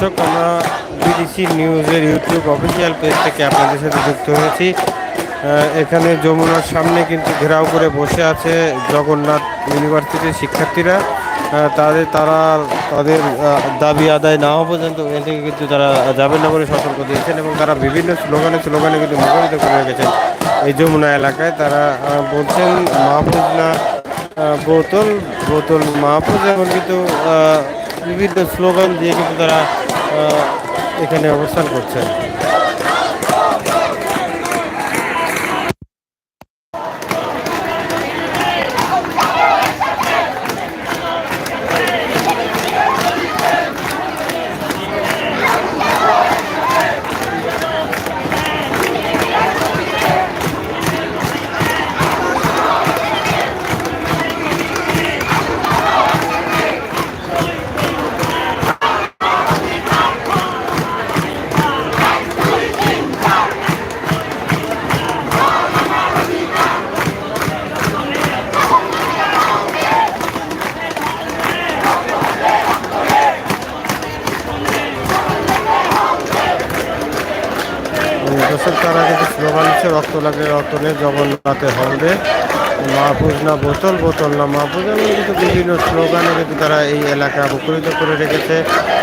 দর্শক, আমরা বিডিসি নিউজের ইউটিউব অফিসিয়াল পেজ থেকে আপনাদের সাথে যুক্ত হয়েছি। এখানে যমুনার সামনে কিন্তু ঘেরাও করে বসে আছে জগন্নাথ ইউনিভার্সিটির শিক্ষার্থীরা। তাদের, তারা, তাদের দাবি আদায় না হওয়া পর্যন্ত এখান থেকে কিন্তু তারা যাবেন না বলে সতর্ক দিয়েছেন এবং তারা বিভিন্ন স্লোগানে স্লোগানে কিন্তু মুখরিত করে রেখেছেন এই যমুনা এলাকায়। তারা বলছেন মাহফুজ না বোতল বোতল মাহফুজ এবং কিন্তু বিভিন্ন স্লোগান দিয়ে কিন্তু তারা এখানে অবস্থান করছেন। হচ্ছে রক্ত লাগে রক্ত নেই জগন্নাথে হবে। মাহফুজ না বোতল বোতল না মাহফুজ এমন কিন্তু বিভিন্ন স্লোগানে কিন্তু তারা এই এলাকা মুখরিত করে রেখেছে।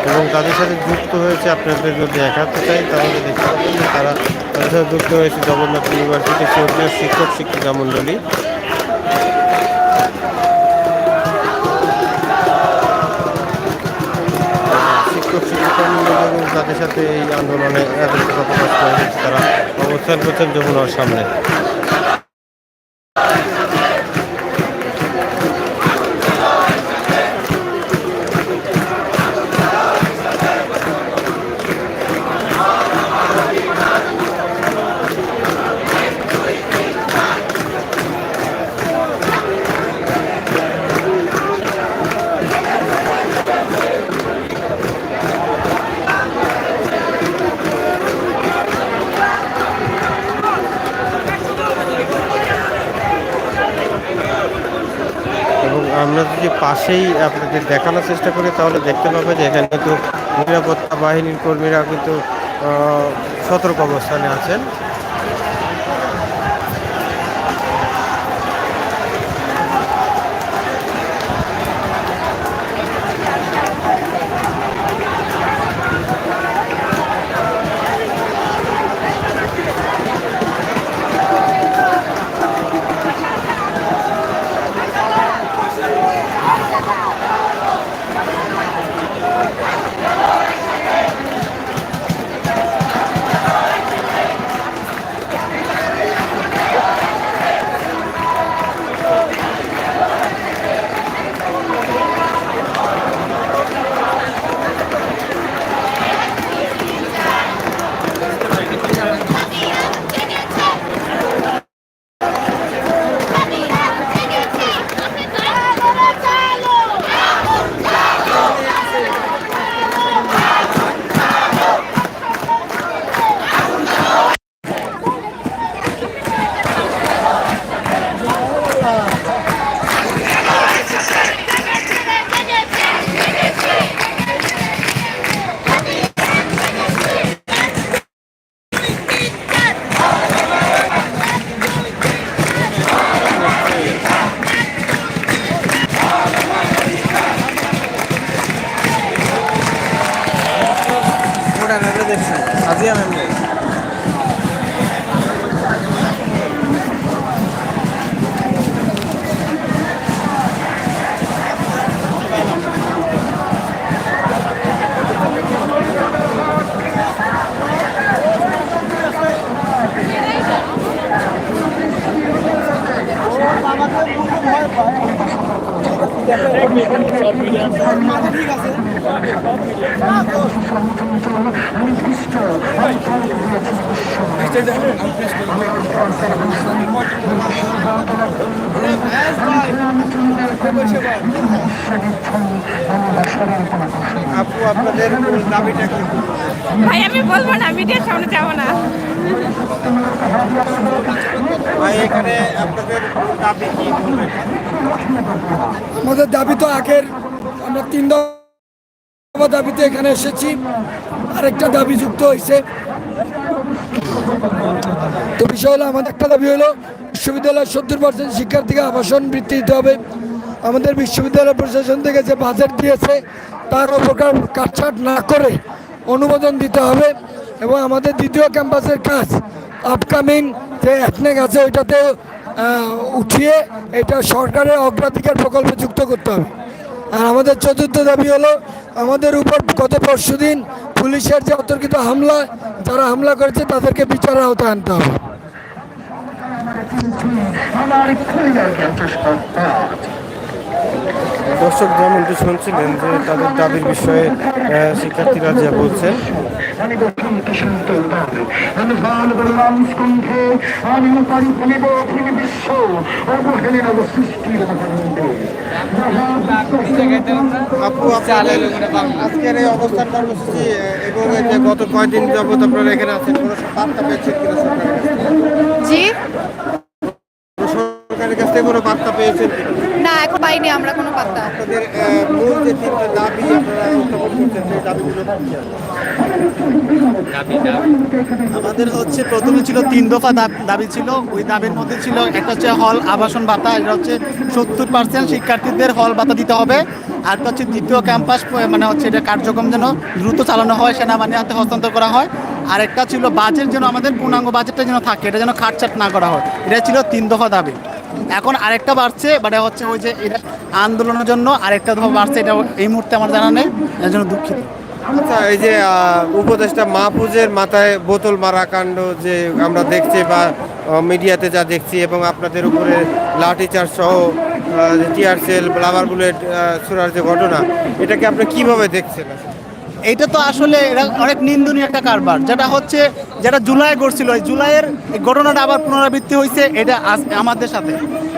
এবং তাদের সাথে যুক্ত হয়েছে আপনাদের যদি দেখাতে চাই, তাহলে দেখতে পাবেন তারা তাদের সাথে যুক্ত হয়েছে জগন্নাথ ইউনিভার্সিটি শিক্ষক, শিক্ষিকা মণ্ডলী। এবং তাদের সাথে এই আন্দোলনে একাত্মতা প্রকাশ তারা অবস্থান করছেন যমুনার সামনে। পাশেই আপনাদের দেখানোর চেষ্টা করি, তাহলে দেখতে পাবে যে এখানে কিন্তু নিরাপত্তা বাহিনীর কর্মীরা কিন্তু সতর্ক অবস্থানে আছেন। আপু আপনাদের দাবিটা কি? ভাই আমি বলব না মিডিয়ার সামনে যাব না। আমাদের দাবি তো আগের, আমরা তিন দফা দাবিতে এখানে এসেছি, আরেকটা দাবি যুক্ত হয়েছে। তো বিষয় হলো, আমাদের একটা দাবি হলো বিশ্ববিদ্যালয়ের সত্তর পার্সেন্ট শিক্ষার্থীকে আবাসন বৃত্তি দিতে হবে। আমাদের বিশ্ববিদ্যালয় প্রশাসন থেকে যে বাজেট দিয়েছে, তার উপকার কাটছাট না করে অনুমোদন দিতে হবে। এবং আমাদের দ্বিতীয় ক্যাম্পাসের কাজ আপকামিং যে অ্যাথনেক আছে ওইটাতে উঠিয়ে এটা সরকারের অগ্রাধিকার প্রকল্পে যুক্ত করতে হবে। আর আমাদের চতুর্থ দাবি হলো, আমাদের উপর গত পরশু দিন পুলিশের যে অতর্কিত হামলা, যারা হামলা করেছে তাদেরকে বিচারের আওতায় আনতে হবে। দর্শক যেমনটি শুনছিলেন যে তাদের দাবির বিষয়ে শিক্ষার্থীরা যা বলছেন আপু আপনাদের আজকের এই অবস্থান কর্মসূচি এবং যে গত কয়দিন যাবত আপনারা এখানে আছেন কোনো বার্তা পেয়েছেন কিনা সরকারের? জি সরকারের কাছ থেকে কোনো বার্তা পেয়েছেন কিনা? এখন পাইনি আমরা কোনো পাত্তা। আপনাদের মূল যে তিনটা দাবি আপনারা উত্থাপন করছেন সেই দাবিগুলো কি? কি? আমাদের হচ্ছে প্রথমে ছিল তিন দফা দাব- দাবি ছিল। ওই দাবির মধ্যে ছিল একটা হচ্ছে হল আবাসন ভাতা এটা হচ্ছে সত্তর পার্সেন্ট শিক্ষার্থীদের হল ভাতা দিতে হবে। আর একটা হচ্ছে দ্বিতীয় ক্যাম্পাস মানে হচ্ছে এটা কার্যক্রম যেন দ্রুত চালানো হয় সেনাবাহিনীর হাতে হস্তান্তর করা হয়। আর একটা ছিল বাজেট যেন আমাদের পূর্ণাঙ্গ বাজেটটা যেন থাকে এটা যেন খাটছাট না করা হয়। এটা ছিল তিন দফা দাবি। এখন আরেকটা বাড়ছে মানে হচ্ছে ওই যে এটা আন্দোলনের জন্য আরেকটা দফা বাড়ছে, এটা এই মুহূর্তে আমার জানা নেই, এর জন্য দুঃখিত। আচ্ছা এই যে উপদেষ্টা মাহফুজের মাথায় বোতল মারা কাণ্ড যে আমরা দেখছি বা মিডিয়াতে যা দেখছি এবং আপনাদের উপরে লাঠিচার্জ সহ টিয়ার সেল রাবার বুলেট ছোড়ার যে ঘটনা, এটাকে আপনি কীভাবে দেখছেন এইটা তো আসলে অনেক নিন্দনীয় একটা কারবার, যেটা হচ্ছে যেটা জুলাই ঘটছিল জুলাইয়ের ঘটনাটা আবার পুনরাবৃত্তি হয়েছে এটা আমাদের সাথে।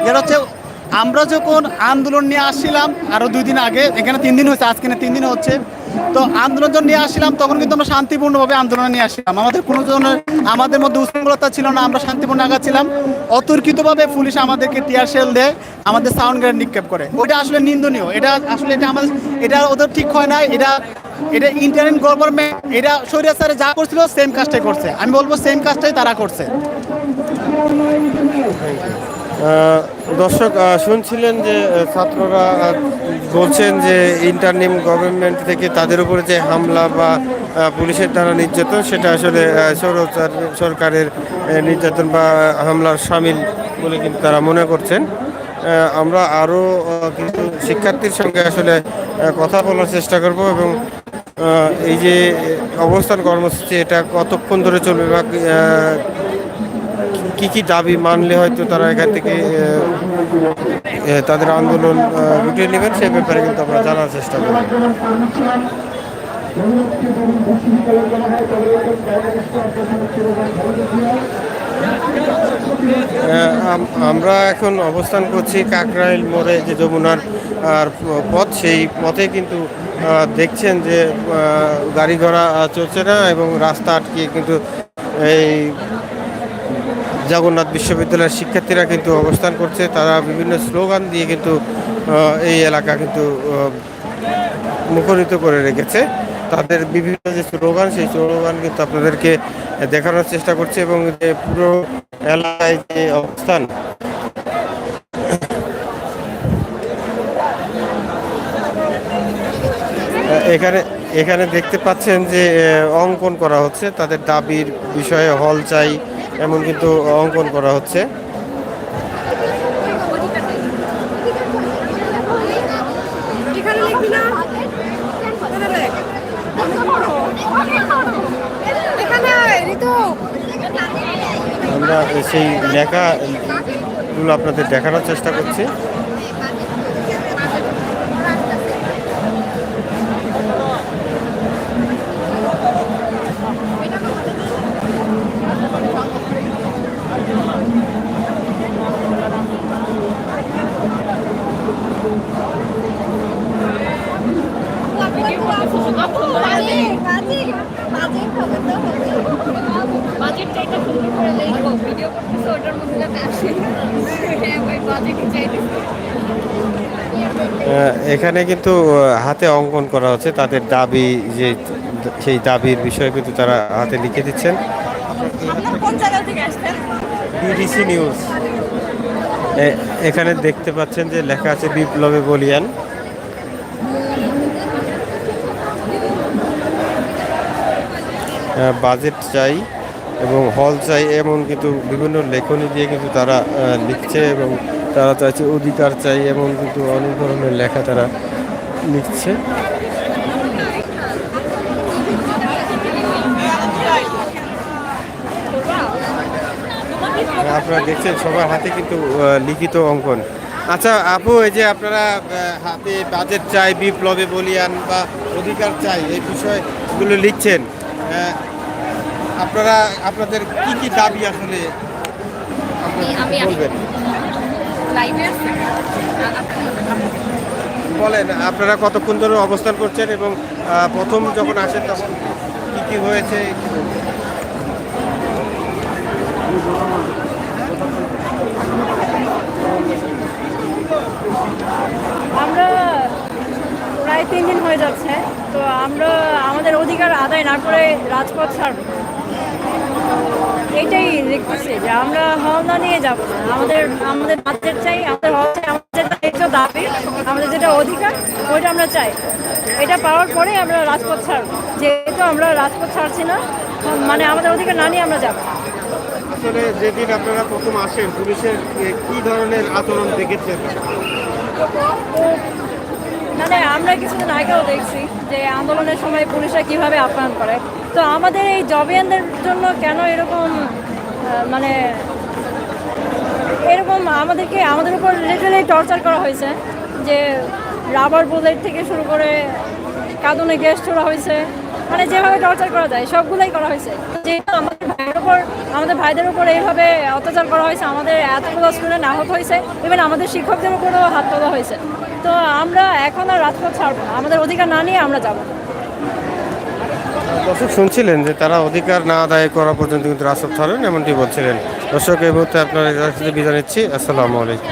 যেটা হচ্ছে, আমরা যখন আন্দোলন নিয়ে আসছিলাম আরও দুই দিন আগে, এখানে তিন দিন হয়েছে আজকে তিন দিন হচ্ছে তো আন্দোলন যখন নিয়ে আসলাম তখন কিন্তু আমরা শান্তিপূর্ণভাবে আন্দোলন নিয়ে আসছিলাম। আমাদের কোনো ধরনের, আমাদের মধ্যে উশৃঙ্খলতা ছিল না, আমরা শান্তিপূর্ণ আগাচ্ছিলাম অতর্কিতভাবে পুলিশ আমাদেরকে টিয়ার শেল দেয়, আমাদের সাউন্ড গ্রেড নিক্ষেপ করে। ওইটা আসলে নিন্দনীয়। এটা আসলে এটা আমাদের, এটা ওদের ঠিক হয় না এটা এটা ইন্টারনেট গভর্নমেন্ট, এটা সরিয়া স্যারে যা করছিল, সেম কাজটাই করছে। আমি বলব, সেম কাজটাই তারা করছে। দর্শক শুনছিলেন যে ছাত্ররা বলছেন যে ইন্টারনিম গভর্নমেন্ট থেকে তাদের উপরে যে হামলা বা পুলিশের দ্বারা নির্যাতন, সেটা আসলে সরকারের নির্যাতন বা হামলার সামিল বলে কিন্তু তারা মনে করছেন। আমরা আরও কিন্তু শিক্ষার্থীর সঙ্গে আসলে কথা বলার চেষ্টা করব এবং এই যে অবস্থান কর্মসূচি, এটা কতক্ষণ ধরে চলবে বা কি কি দাবি মানলে হয়তো তারা এখান থেকে তাদের আন্দোলন গুটিয়ে নেবেন সে ব্যাপারে কিন্তু আমরা জানার চেষ্টা আহ, আমরা এখন অবস্থান করছি কাকরাইল মোড়ে যে যমুনার আর পথ সেই পথে কিন্তু দেখছেন যে গাড়ি ঘোড়া চলছে না এবং রাস্তা আটকে কিন্তু এই জগন্নাথ বিশ্ববিদ্যালয়ের শিক্ষার্থীরা কিন্তু অবস্থান করছে। তারা বিভিন্ন স্লোগান দিয়ে কিন্তু এই এলাকা কিন্তু মুখরিত করে রেখেছে। তাদের বিভিন্ন যে স্লোগান, সেই স্লোগান কিন্তু আপনাদেরকে দেখানোর চেষ্টা করছে এবং যে পুরো এলাকায় যে অবস্থান এখানে এখানে দেখতে পাচ্ছেন যে অঙ্কন করা হচ্ছে। তাদের দাবির বিষয়ে হল চাই এমন কিন্তু অঙ্কন করা হচ্ছে। আমরা সেই লেখাগুলো আপনাদের দেখানোর চেষ্টা করছি। এখানে কিন্তু হাতে অঙ্কন করা হচ্ছে। তাদের দাবি যে, সেই দাবির বিষয়ে কিন্তু তারা হাতে লিখে দিচ্ছেন। বিডিসি নিউজ এখানে দেখতে পাচ্ছেন যে লেখা আছে বিপ্লবে বলিয়ান। বাজেট চাই এবং হল চাই, এমন কিন্তু বিভিন্ন লেখনী দিয়ে কিন্তু তারা লিখছে এবং তারা চাইছে অধিকার চাই এমন কিন্তু অনেক ধরনের লেখা তারা লিখছে। আপনারা দেখছেন সবার হাতে কিন্তু লিখিত অঙ্কন। আচ্ছা আপু এই যে আপনারা হাতে বাজেট চাই বিপ্লবে বলিয়ান বা অধিকার চাই এই বিষয়গুলো লিখছেন আপনারা আপনাদের কি কি দাবি আসলে বলবেন? বলেন, আপনারা কতক্ষণ ধরে অবস্থান করছেন এবং প্রথম যখন আসেন তখন কি কি হয়েছে? আমরা প্রায় তিন দিন হয়ে যাচ্ছে, তো আমরা, আমাদের অধিকার আদায় না করে রাজপথ ছাড়ব। এইটাই দেখতেছি যে আমরা হল না নিয়ে যাব না। আমাদের আমাদের বাচ্চার চাই, আমাদের হল চাই, আমাদের যেটা দাবি, আমাদের যেটা অধিকার, ওইটা আমরা চাই। এটা পাওয়ার পরে আমরা রাজপথ ছাড়ব। যেহেতু আমরা রাজপথ ছাড়ছি না মানে আমাদের অধিকার না নিয়ে আমরা যাব আসলে যেদিন আপনারা প্রথম আসেন, পুলিশের কি ধরনের আচরণ দেখেছেন? মানে আমরা কিছুদিন আগেও দেখছি যে আন্দোলনের সময় পুলিশরা কীভাবে আপ্যায়ন করে। তো আমাদের এই জবিয়ানদের জন্য কেন এরকম মানে এরকম আমাদেরকে, আমাদের উপর লিটারালি টর্চার করা হয়েছে, যে রাবার বুলেট থেকে শুরু করে কাঁদনে গ্যাস ছোড়া হয়েছে মানে যেভাবে টর্চার করা যায়, সবগুলোই করা হয়েছে। যেহেতু আমাদের ভাইয়ের উপর, আমাদের ভাইদের উপর এইভাবে অত্যাচার করা হয়েছে, আমাদের এতগুলো স্টুডেন্ট আহত হয়েছে ইভেন আমাদের শিক্ষকদের উপরেও হাত তোলা হয়েছে। তো আমরা এখন আর রাজপথ ছাড়বো না। আমাদের অধিকার না নিয়ে আমরা যাব দর্শক শুনছিলেন যে তারা অধিকার না আদায় করা পর্যন্ত কিন্তু রাজপথ ছাড়েন, এমনটি বলছিলেন। দর্শক, এই মুহূর্তে আপনারা বিদায় নিচ্ছি। আসসালামু আলাইকুম।